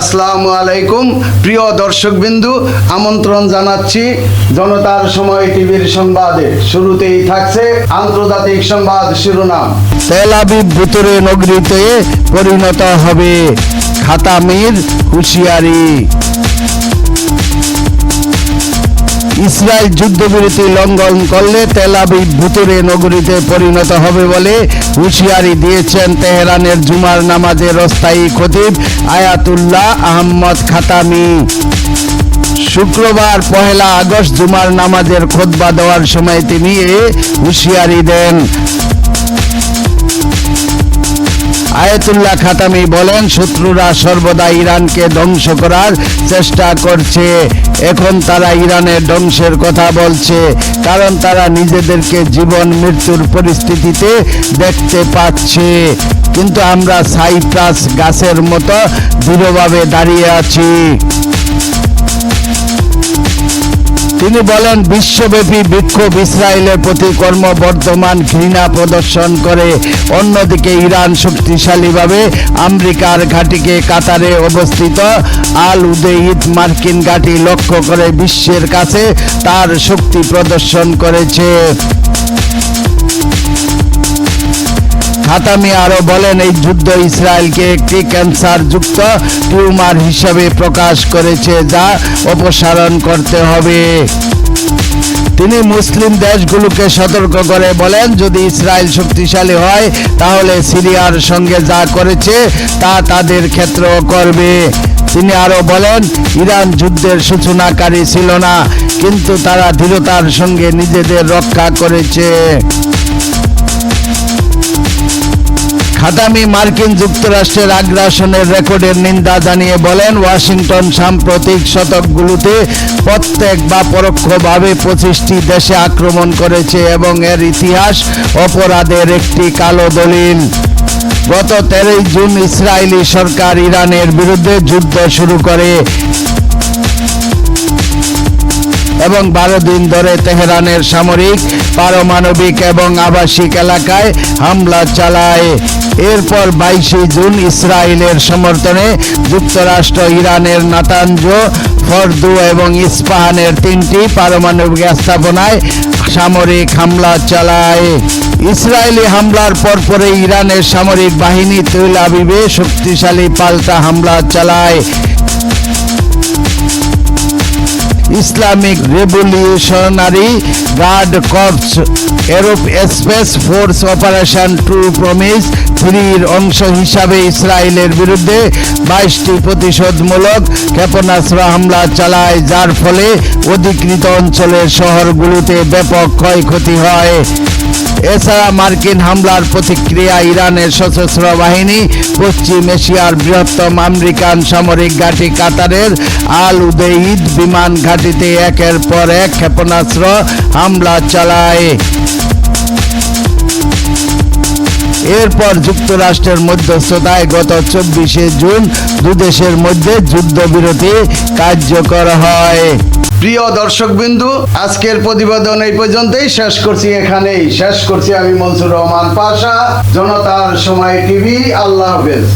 আসসালামু আলাইকুম। প্রিয় দর্শকবিন্দু, আমন্ত্রণ জানাচ্ছি জনতার সময় টিভির সংবাদে। শুরুতেই থাকছে আন্তর্জাতিক সংবাদ শিরোনাম। তেল আবিব ভুতুরে নগরীতে পরিণত হবে খাতামির হুঁশিয়ারি। ইসরায়েল যুদ্ধবিরতি লঙ্ঘন করলে তেলাবি ভুতুরে নগরীতে পরিণত হবে বলে হুঁশিয়ারি দিয়েছেন তেহরানের জুমার নামাজের অস্থায়ী খতিব আয়াতুল্লাহ আহম্মদ খাতামি। শুক্রবার পহেলা আগস্ট জুমার নামাজের খোদবা দেওয়ার সময় তিনি এ হুঁশিয়ারি দেন। আয়াতুল্লাহ খাতামি বলেন, শত্রুরা সর্বদা ইরানকে ধ্বংস করার চেষ্টা করছে। এখন তারা ইরানের ধ্বংসের কথা বলছে, কারণ তারা নিজেদেরকে জীবন মৃত্যুর পরিস্থিতিতে দেখতে পাচ্ছে। কিন্তু আমরা সাইপ্রাস গাছের মতো দৃঢ়ভাবে দাঁড়িয়ে আছি। তিনি বলেন, বিশ্বব্যাপী বিক্ষোভ ইসরায়েলের প্রতি কর্মবর্ধমান ঘৃণা প্রদর্শন করে, অন্যদিকে ইরান শক্তিশালীভাবে আমেরিকার ঘাটিকে কাতারে অবস্থিত আল উদেইদ মার্কিন ঘাঁটি লক্ষ্য করে বিশ্বের কাছে তার শক্তি প্রদর্শন করেছে। খাতামি আরও বলেন, এই যুদ্ধ ইসরায়েলকে একটি ক্যান্সার যুক্ত টিউমার হিসাবে প্রকাশ করেছে, যা অপসারণ করতে হবে। তিনি মুসলিম দেশগুলোকে সতর্ক করে বলেন, যদি ইসরায়েল শক্তিশালী হয়, তাহলে সিরিয়ার সঙ্গে যা করেছে, তা তাদের ক্ষেত্রেও করবে। তিনি আরও বলেন, ইরান যুদ্ধের সূচনাকারী ছিল না, কিন্তু তারা দৃঢ়তার সঙ্গে নিজেদের রক্ষা করেছে। খাতামি মার্কিন যুক্তরাষ্ট্রের আগ্রাসনের রেকর্ডের নিন্দা জানিয়ে বলেন, ওয়াশিংটন সাম্প্রতিক শতকগুলোতে প্রত্যেক বা পরোক্ষভাবে পঁচিশটি দেশে আক্রমণ করেছে এবং এর ইতিহাস অপরাধের একটি কালো দলিল। গত তেরোই জুন ইসরায়েলি সরকার ইরানের বিরুদ্ধে যুদ্ধ শুরু করে। এবং বারো দিন ধরে তেহরানের সামরিক, পারমাণবিক এবং আবাসিক এলাকায় হামলা চালায়। এরপর বাইশে জুন ইসরায়েলের সমর্থনে যুক্তরাষ্ট্র, ইরানের নাতাঞ্জ ফর্দু এবং ইস্পাহানের তিনটি পারমাণবিক স্থাপনায় সামরিক হামলা চালায়। ইসরায়েলি হামলার পরপরে ইরানের সামরিক বাহিনী তৈল আবিবে শক্তিশালী পাল্টা হামলা চালায়। Islamic revolutionary guard corps aerospace force operation true promise থ্রির অংশ হিসাবে ইসরায়েলের বিরুদ্ধে বাইশটি প্রতিশোধমূলক ক্ষেপণাস্ত্র হামলা চালায়, যার ফলে অধিকৃত অঞ্চলের শহরগুলোতে ব্যাপক ক্ষয়ক্ষতি হয়। এছাড়া মার্কিন হামলার প্রতিক্রিয়া ইরানের সশস্ত্র বাহিনী, পশ্চিম এশিয়ার বৃহত্তম আমেরিকান সামরিক ঘাঁটি কাতারের আল উদেইদ বিমান ঘাঁটিতে একের পর এক ক্ষেপণাস্ত্র হামলা চালায়। এরপর যুক্তরাষ্ট্রের মধ্যস্থতায় গত চব্বিশে জুন দুদেশের মধ্যে যুদ্ধবিরতি কার্যকর হয়। প্রিয় দর্শক বিন্দু আজকের প্রতিবেদন এই পর্যন্তই। শেষ করছি এখানেই। শেষ করছি আমি মনসুর রহমান পাশা, জনতার সময় টিভি। আল্লাহ হাফেজ।